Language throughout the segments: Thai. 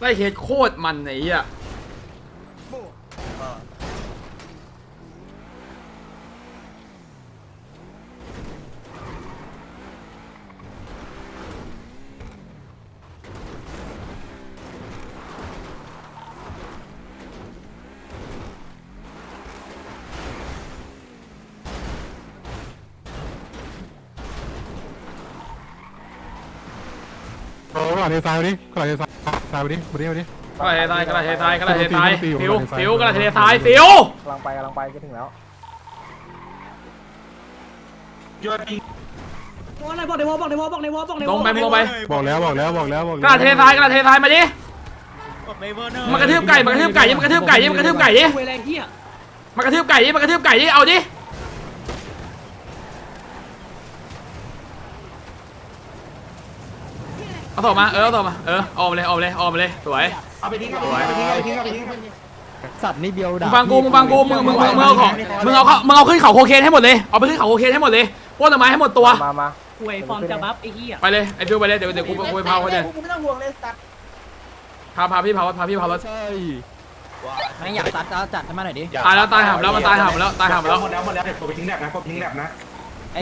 ไล่เคสโคตรมันไอ้เหี้ยโอ้กระดาษเททรายมาดิกระดาษเททราย ทรายมาดิมาดิมาดิกระดาษเททรายกระดาษเททรายกระดาษเททรายฟิวฟิวกระดาษเททรายฟิวกำลังไปกำลังไปจะถึงแล้วบอกในบอกในวอบอกในวอบอกในวอบอกในวอลงไปลงไปบอกแล้วบอกแล้วบอกแล้วบอกกระดาษเททรายกระดาษเททรายมาดิมันกระทืบไก่มันกระทืบไก่ดิมันกระทืบไก่ดิมันกระทืบไก่ดิเวลาเฮียมันกระทืบไก่ดิมันกระทืบไก่ดิเอาดิเอา ต่อมา เออเอาต่อมา เออออกมาเลยออกมาเลยออกมาเลย สวยสัตว์นี่เดียวมึด่างฟังกูมึงฟังกูมึงมึงมึงมึงเอาของมึงเอาเข้ามึงเอาขึ้นเขาโคเคนให้หมดเลย เอาไปขึ้นเขาโคเคนให้หมดเลยปล้นต้นไม้ให้หมดตัว มามาหวยฟอร์มจะบัฟไอ้เฮียไปเลย ไอ้ฟิวไปเลย เดี๋ยวเดี๋ยวกูกูไปพาเขาเลยกูไม่ต้องห่วงเลยสัตว์พาพาพี่พารถพาพี่พารถใช่ไม่อยากซัดก็จัดให้มาหน่อยดิตายแล้วตายห่ำแล้วมันตายห่ำแล้วตายห่ำแล้วหมดแล้วหมดแล้วเดี๋ยวตัวไปทิ้งแลบนะกดทิ้งแลบนะ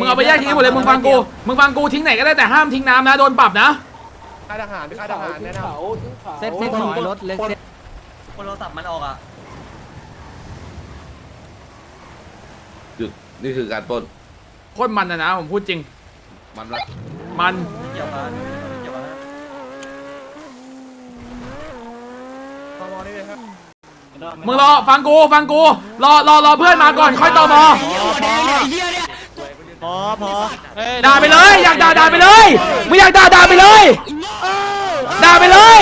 มึงเอาไปแยกทิ้งให้หมดเลย มึงฟังกู มึงฟังกูทิ้งไหนก็ได้แต่ห้ามทิ้งน้ำนะ โดนปรับนะ ค่ายทหารค่ายทหารแนะนำ เซ็ตเซ็ตถอยรถเล็กเซ็ตคนโทรศัพท์มันออกอะนี่คือการปล้นโคตรมันนะนะผมพูดจริง มันละมันเกี่ยวมาเกี่ยวมามึงรอฟังกูฟังกูรอรอรอเพื่อนมาก่อนค่อยต่อมอ พอพอด่าไปเลย อยากด่าด่าไปเลยไม่อยากด่าด่าไปเลยด่าไปเลย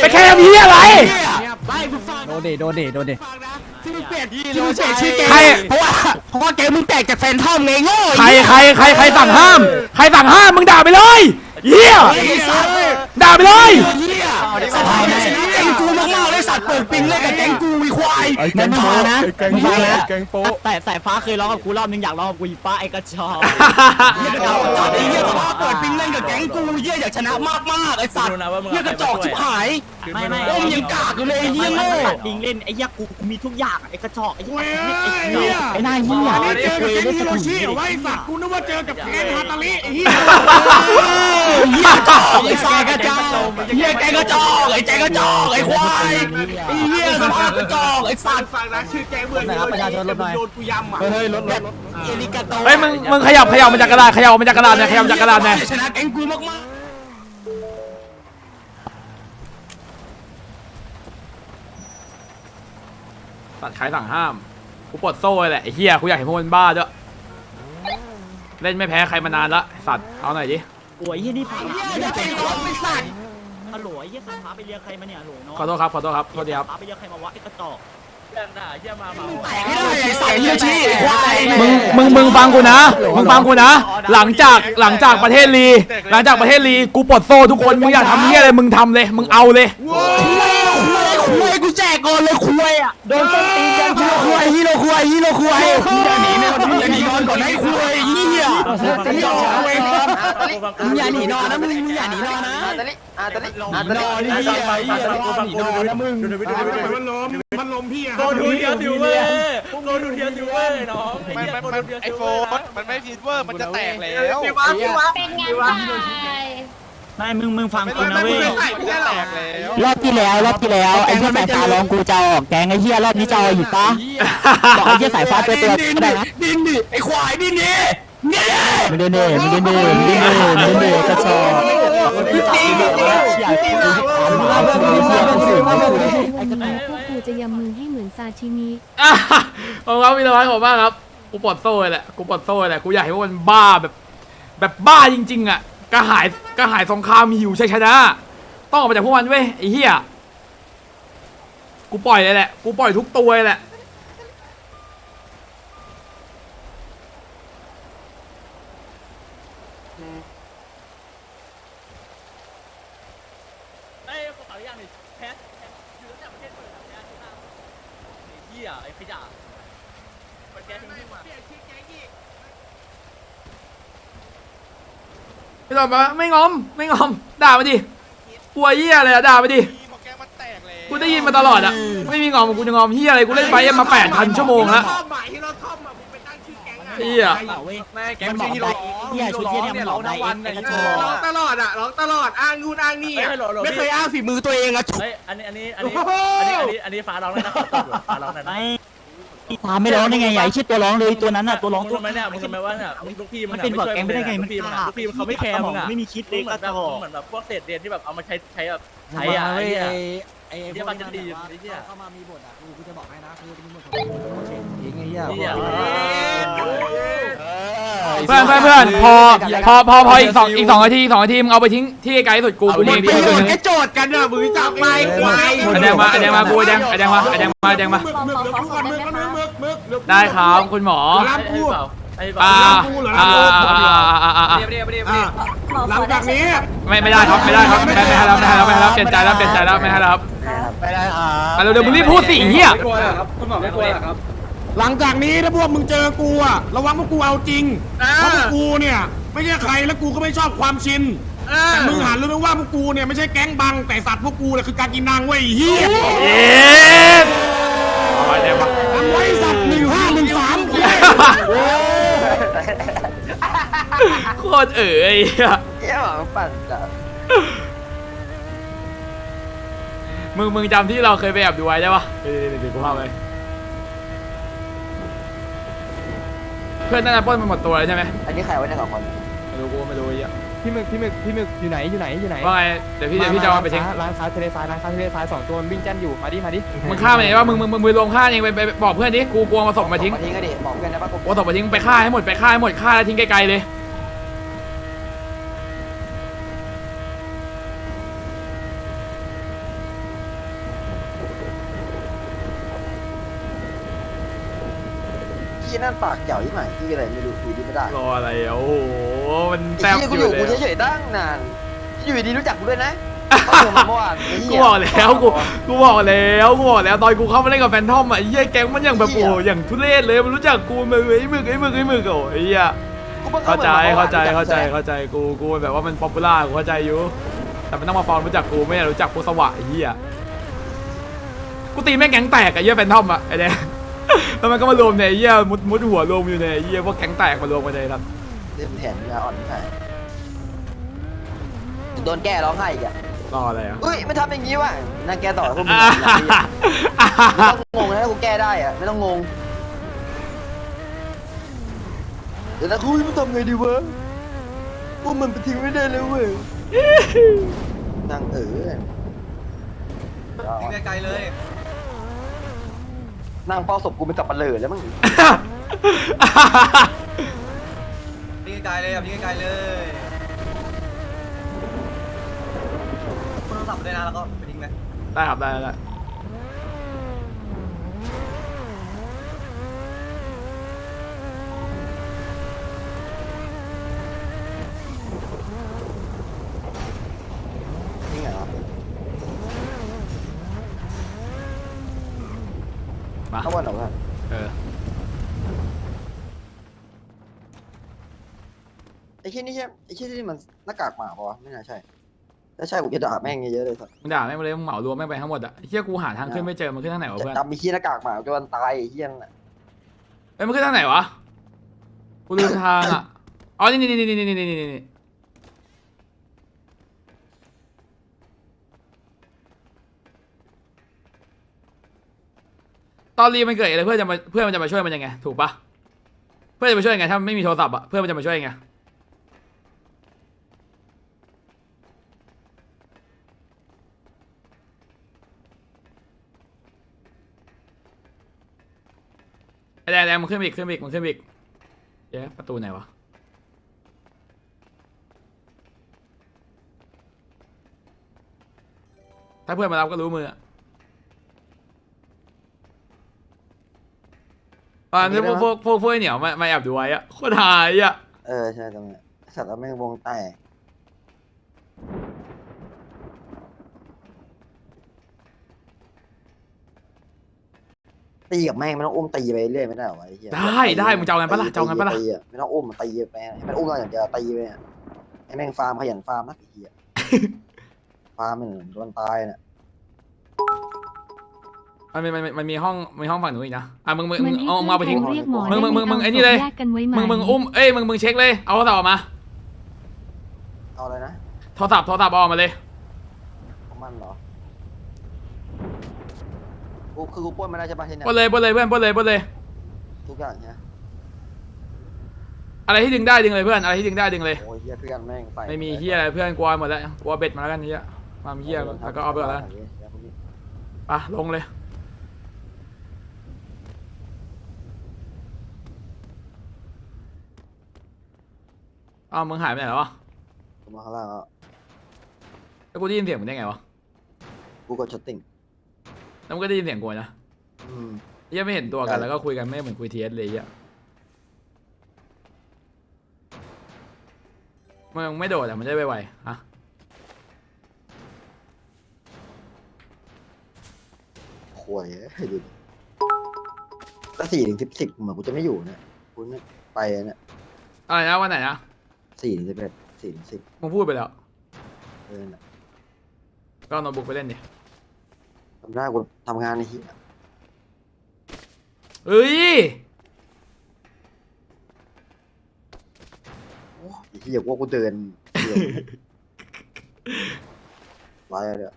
ไปแค่ทำเหี้ยอะไรโดนดิโดนดิโดนดิที่มึงเปลี่ยนชื่อเกมใครเพราะว่าเพราะว่าเกมมึงแตกจากแฟนทอมไงโง่ใครใครใครใครสั่งห้าม ใครสั่งห้ามมึงด่าไปเลยเหี้ยไอ้สัตว์ด่าไปเลยเหี้ยสภาพชนะแก๊งกูมากๆเลยสัตว์เปิดปิงเลยกับแก๊งกูมี ควายไอ้แกงโป๊ะไอ้แกงโป๊ะแกงโป๊ะแต่สายฟ้าเคยร้องกับกูรอบนึงอยากร้องกับกูอีป้าไอ้กระจอกเหี้ยกระจอกจัดไอ้เหี้ยสภาพเปิดปิงเล่นกับแก๊งกูเหี้ยอยากชนะมากๆไอ้สัตว์เหี้ยกระจอกชิบหายไม่ไม่โอ้มยังกากอยู่เลยไอ้เหี้ยโง่ดิงเล่นไอ้ยักษ์กูมีทุกอย่างไอ้กระจอกไอ้ยักษ์ไอ้เหี้ยไอ้นายเหี้ยเจอกับแก๊งฮิโรชิไว้สัตว์กูนึกว่าเจอกับแก๊งฮาตาลิไอ้เหี้ยเหี้ยกระจอกไอ้สัตว์กระจอกเหี้ยแก๊งกระจอกไอ้แก๊งกระจอกไอ้ควายไอ้เหี้ยสภาพกระจอกไอ้สัตว์ฟังนะชื่อแก๊งเมืองนะครับประชาชนรถหน่อยโดนกูยำอะเฮ้ยรถรถเอลิกาโตเฮ้ยมึงมึงขยับขยับมาจากกระดาษขยับมาจากกระดาษเนี่ยขยับมาจากกระดาษเนี่ยชนะแก๊งกูมากตัดขายสั่งห้าม กูปลดโซ่เลยแหละไอ้เหี้ยกูอยากเห็นพวกมันบ้าด้วย เล่นไม่แพ้ใครมานานละไอ้สัตว์ เอาหน่อยดิโอ้ยยี่นี่ผ่านๆเหี้ยจะเป็นคนไม่สัตว์ ฮัลโหลไอ้ยี่สายฟ้าไปเรียกใครมาเนี่ยฮัลโหลน้องขอโทษครับขอโทษครับโทษทีครับฟ้าไปเรียกใครมาวะไอ้กระจอกไม่ได้ไอ้สัตว์ฮิโรชิไอ้ควายมึงมึงมึงฟังกูนะ มึงฟังกูนะ หลังจากหลังจากประเทศลี หลังจากประเทศลีกูปลดโซ่ทุกคนมึงอยากทำเหี้ยอะไรมึงทำเลย มึงเอาเลย คุยคุยกูแจกก่อนเลยคุยอะโดนส้นตีนกันคุยฮิโรคุยฮิโรคุยอย่าหนีนะอย่าหนีนอนก่อนให้คุยเหี้ยกระจอกเว้ย มึงอย่าหนีนอนนะมึงมึงอย่าหนีนอนนะอาตลิอาตลิอาตลิเหี้ยเหี้ยหนีนอนนะมึงมันลมมันลมพี่อะโดนดูเทียสิวเว้ยโดนดูเทียสิวเว้ยน้องมันมันมันไอโฟนมันไม่ฟีดเวอร์มันจะแตกแล้วพี่วะพี่วะเป็นไงบ้างไม่มึงมึงฟังไม่กูนะไม่เว้ยไม่มันจะแตกแล้วรอบที่แล้วรอบที่แล้วไอ้ที่สายฟ้าร้องกูจะออกแกงไอ้เหี้ยรอบนี้จะเอาอยู่ปะบอกไอ้เหี้ยสายฟ้าตัวตัวก็ได้นะดินดิไอ้ควายดินดิ เนี่ยมึงเดินเดินมึงเดินเดินมึงเดินเดินมึงเดินเดินกระชอกไอ้จับมึงเดินเชี่ยกูถามหาคุณเชี่ยกูสื่อไม่คุยวันนี้พวกกูจะยำมือให้เหมือนซาชิมิอะขอบคุณครับพี่ตะวันขอบคุณมากครับ กูปลดโซ่เลยแหละ กูปลดโซ่เลยแหละ กูอยากให้พวกมันบ้าแบบ แบบบ้าจริง ๆ อะกระหายกระหายสงครามหิวชัยชนะ ต้องออกมาจากพวกมันเว้ยไอ้เหี้ย กูปล่อยเลยแหละ กูปล่อยทุกตัวเลยแหละ เอ้ยขออย่างหนึ่งแพทอยู่ตั้งแต่ประเทศเปิดแพทที่นั่งเหี้ยไอ้ขยะมันแกทิ้งขึ้นมา พี่ตะวันบอกว่าไม่งอม ไม่งอม ด่ามาดิกลัวเหี้ยเลยอะด่ามาดิหมอแกงมันได้ยินมาตลอดอะไม่มีงอมกูจะงอมเฮียอะไรกูเล่นไฟเอ็มมาแปดพันชั่วโมงแล้วหมายที่เราท่อมอะมึงไปตั้งชื่อแก๊งอะเฮียแม่แกไม่ใช่ที่ร้องเฮียชุดเฮียเนี่ยมันหลอกได้เองไอ้กระจอกร้องตลอดอะร้องตลอดอ้างนู่นอ้างนี่อะไม่เคยอ้างฝีมือตัวเองอะเฮ้ยอันนี้อันนี้อันนี้อันนี้อันนี้อันนี้ฟ้าร้องเลยนะฟ้าร้องเลยนะ ตามไม่ร้องได้ไงใหญ่ชิดตัวร้องเลยตัวนั้นน่ะตัวร้องมึงตัวรู้ไหมเนี่ยมึงรู้ไหมว่าเนี่ยลูกพี่มึงมันเป็นบอดแกงไม่ได้ไงลูมันกพี่มึงกล้าลูกพี่เขาไม่แคร์มึงอะไม่มีคิดมึเล็งกเหมืกอนระแบบจอกเหมือนแบบพวกเศษเรียนที่แบบเอามาใช้ใช้แบบไอ้ใช้อะไอ้ไอ้เหี้ยไอ้เหี้ยมันจะดีไอ้เหี้ย เข้ามามีบทอะกูกูจะบอกให้นะคือจะมีบทของเชนทิ้งไอ้เหี้ย เพื่อนเพื่อนเพื่อนพอพอพอพออีกสองอีกสองนาทีสองนาทีมึงเอาไปทิ้งที่ไกลสุดกูกูมีประโยชแค่โจทย์กันอะมึงจับไปควายอันแดงมาอันแดงมากูอันแดงอันแดงมาอันแดงมาอันแดงมาได้ครับคุณหมอรัอาอาอาอาอ่าหลังจากนี้ไม่ไม่ได้ครับไม่ได้ครับไม่ไม่ให้แล้วไม่ให้แล้วไม่ให้แล้วเปลี่ยนใจแล้วเปลี่ยนใจแล้วไม่ให้ลับไม่ได้ครับเดี๋ยวมึงรีบพูดสิเฮียคุณหมอไม่กลัวครับ หลังจากนี้ถ้าพวกมึงเจอกูอะระวังพวกกูเอาจริงเพราะพวกกูเนี่ยไม่ใช่ใครแล้วกูก็ไม่ชอบความชินแต่มึงหันรู้ไหมว่าพวกกูเนี่ยไม่ใช่แก๊งบังแต่สัตว์พวกกูเนี่ยคือการกินนางเว้ยไอ้เฮียเอ๊ะเอาไอแดงมาทำไว้สัตว์หนึ่งห้าหนึ่งสามโคตรเอ๋ยไอ้เหี้ยเหี้ยปั่นจัดมึงมึงจำที่เราเคยไปแอบดูไว้ได้ปะเดี๋ยวเดี๋ยวเดี๋ยวกูพาไป เพื่อนน่าจะปล้นมันหมดตัวแล้วใช่ไหมอันนี้ใครไว้ในสองคนไม่รู้กูไม่รู้ไอ้เหี้ยพี่หมึกพี่หมึกพี่หมึกอยู่ไหนอยู่ไหนอยู่ไหนว่าไงเดี๋ยวพี่เดี๋ยวพี่จะเอามันไปทิ้งร้านค้าทะเลทรายร้านค้าทะเลทรายสองตัววิ่งจันอยู่มาดิมาดิมึงฆ่ามันเองว่ามึงมึงมึงมึงรวมฆ่าเองไปไปไปบอกเพื่อนดิกูกลัวมาส่งมาทิ้งทิ้งก็ดิบอกกันนะว่ากูกูส่งมาทิ้งไปฆ่าให้หมดไปฆ่าให้หมดฆ่าแล้วทิ้งไกลๆเลย พี่นั่นปากเจ๋วที่ไหนพี่อะไรไม่รู้คุยดีไม่ได้รออะไรอะโอ้โหมันแซไอ้บเหี้ยอกูอยู่ยู่เลยกูอะเฉยๆตั้งนานอยู่ดีๆรู้จักกูด้วยนะเขาเจอมาเมื่อวานไกูเหี้ยบอกแล้วกูกูบอกแล้วกูบอกแล้วตอนกูเข้ามาเล่นกับแฟนทอมอะไอ้เหี้ยแก๊งมันอย่างแบบโอ้โหอย่างทุเรศเลยมันรู้จักกูมันไอ้มึกไอ้มึกไอ้มึกโอ้ยไอ้เหี้ยกูพิ่งเข้าใจมือนเข้าใจมื่อวเข้าใจรู้จักเข้าใจกูกูแบบว่ามันป๊อปปูล่ากูเข้าใจอยู่แต่มันต้องมาฟอร์มรู้จักกูไม่อยากรู้จักกูสวะไอ้เหี้ยกูตีแม่งแก๊งแตกไอ้เหี้ยแฟนทอมอะไอ้แดง แล้วมันก็มารวมในไอ้เหี้ยมุดมุดหัวรวมอยู่ในไอ้เหี้ยพวกแก๊งแตกมารวมกันเลยครับ เล่นแผนยาอ่อนที่ไหนโดนแก้ร้องไห้อีกอะรออะไรอะเฮ้ยไม่ทำอย่างนี้ว่ะนั่งแก้ต่อพวกมึงอ่าไม่ต้องงงนะถ้ากูแก้ได้อะไม่ต้องงงเดี๋ยวนะคุยมันทำไงดีวะพวกมันไปทิ้งไม่ได้เลยเว้ยนั่งเออทิ้งไกลๆเลย นั่งเฝ้าศพกูเป็นสับปะเลอแล้วมั้งทิ้งไกลๆเลยครับทิ้งไกลๆเลยโทรศัพท์ได้นะแล้วก็ไปทิ้งเลยได้ครับได้ได้ นี่ไงเหรอ มา เข้าวันเหรอวะ เออ ไอ้ที่นี่ใช่ไอ้ที่นี่มันหน้ากากหมาปะวะไม่น่าใช่ถ้าใช่ผมจะด่าแม่งเยอะๆเลยสัสมึงด่าแม่งไปเลยมึงเหมารวมแม่งไปทั้งหมดอะเฮียกูหาทางขึ้นไม่เจอมันขึ้นทางไหนวะจะเพื่อนจำมีขี้หน้ากากหมาจนตายไอ้เหี้ยนั่นน่ะเอ้ยมันขึ้นทางไหนวะกูลืมทางอะอ๋อนี่นี่นี่นี่นี่นี่นี่นี่ตอนรีมันเกิดอะไรเพื่อนจะมาเพื่อนมันจะมาช่วยมันยังไงถูกปะเพื่อนจะมาช่วยยังไงถ้าไม่มีโทรศัพท์อะเพื่อนมันจะมาช่วยยังไง แดงแดงมันขึ้นไปอีกขึ้นไปอีกมันขึ้นไปอีกเย้ประตูไหนวะถ้าเพื่อนมารับก็รู้มืออะตอนนี้พวกพวกพวกพวกไอ้เหนียวมามาแอบดูไว้อะโคตรหายอะเออใช่ตรงเนี้ยสัตว์แล้วแม่งวงแตก ตีกับแม่งไม่ต้องอุ้มตีไปเรื่อยไม่ได้เหรอวะไอ้เหี้ยได้ได้มึงจะเอาไงปะล่ะจะเอาไงปะล่ะ ตีอไม่ต้องอุ้มมันตีไปให้มันอุ้มเราอย่างเดียวตีไปเนี่ยให้แม่งฟาร์มขยันฟาร์มนะไอ้เหี้ยฟาร์มมันโดนตายน่ะมันมีมันมีมันมีห้องมีห้องฝั่งหนูอีกนะอะมึงมึงมัมึนงให้เอาเพื่เอาไปอนทิ้งโทรเรียกหมอมึงมึงมึงมึงได้ไอ้นี่เลยแยกกันไว้ไหมมึงมึงอุ้มเอ้ยมึงมึงเช็คเลยเอาโทรศัพท์ออกมาเอาอะไรนะโทรศัพท์โทรศัพท์เอาออกมาเลย ของมันเหรอ กูคือกูปล้นไม่ได้ใช่ปะที่เนี่ยปล้นเลยปล้นเลยเพื่อนปล้นเลยปล้นเลย ทุกอย่างเนี่ยอะไรที่ดึงได้ดึงเลยเพื่อนอะไรที่ดึงได้ดึงเลย โอ้ยเฮียเพื่อนแม่งใส่ไม่มีเฮียอะไรเพื่อนกลัวหมดแล้วกลัวเบ็ดมาแล้วกันเฮียความเฮียแล้วก็เอาไปก่อนแล้วไปลงเลยอ้าวมึงหายไปไหนแล้ววะผมมาข้างล่างแล้วแล้วกูได้ยินเสียงมึงได้ไงวะกูกดชัตติ้ง แล้วมึงก็ได้ยินเสียงกูนะอืมเฮียไม่เห็นตัวกันได้แล้วก็คุยกันไม่เหมือนคุยเทียสเลยเฮียมึงไม่โดดอะมันจะได้ไวๆฮะโวยเอ้ยดูดิก็สี่ถึงสิบสิบเหมือนกูจะไม่อยู่เนี่ยกูเนี่ยไปเนี่ยอะไรนะวันไหนนะสี่ถึงสิบเอ็ดสี่ถึงสิบมึงพูดไปแล้วเออน่ะก็เอาโน้ตบุ๊กไปเล่นดิ ทำได้กูทำงานในที่เอ้ยโอ้ยที่อยากว่ากูเดินเดินไรอะเนี่ย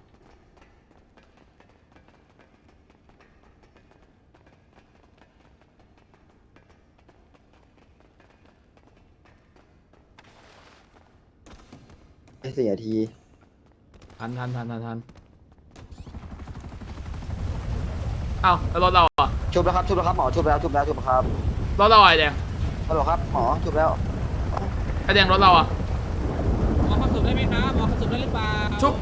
ไอ้สี่นาที ทันทันทันทันทัน เอ้าแล้วรถเราอะชุบแล้วครับชุบแล้วครับหมอชุบแล้วชุบแล้วชุบแล้วครับรถเราอะไอ้แดงฮัลโหลครับหมอชุบแล้วไอ้แดงรถเราอะ หมอขับสุดได้ไหมครับหมอขับสุดได้หรือเปล่า ชุบ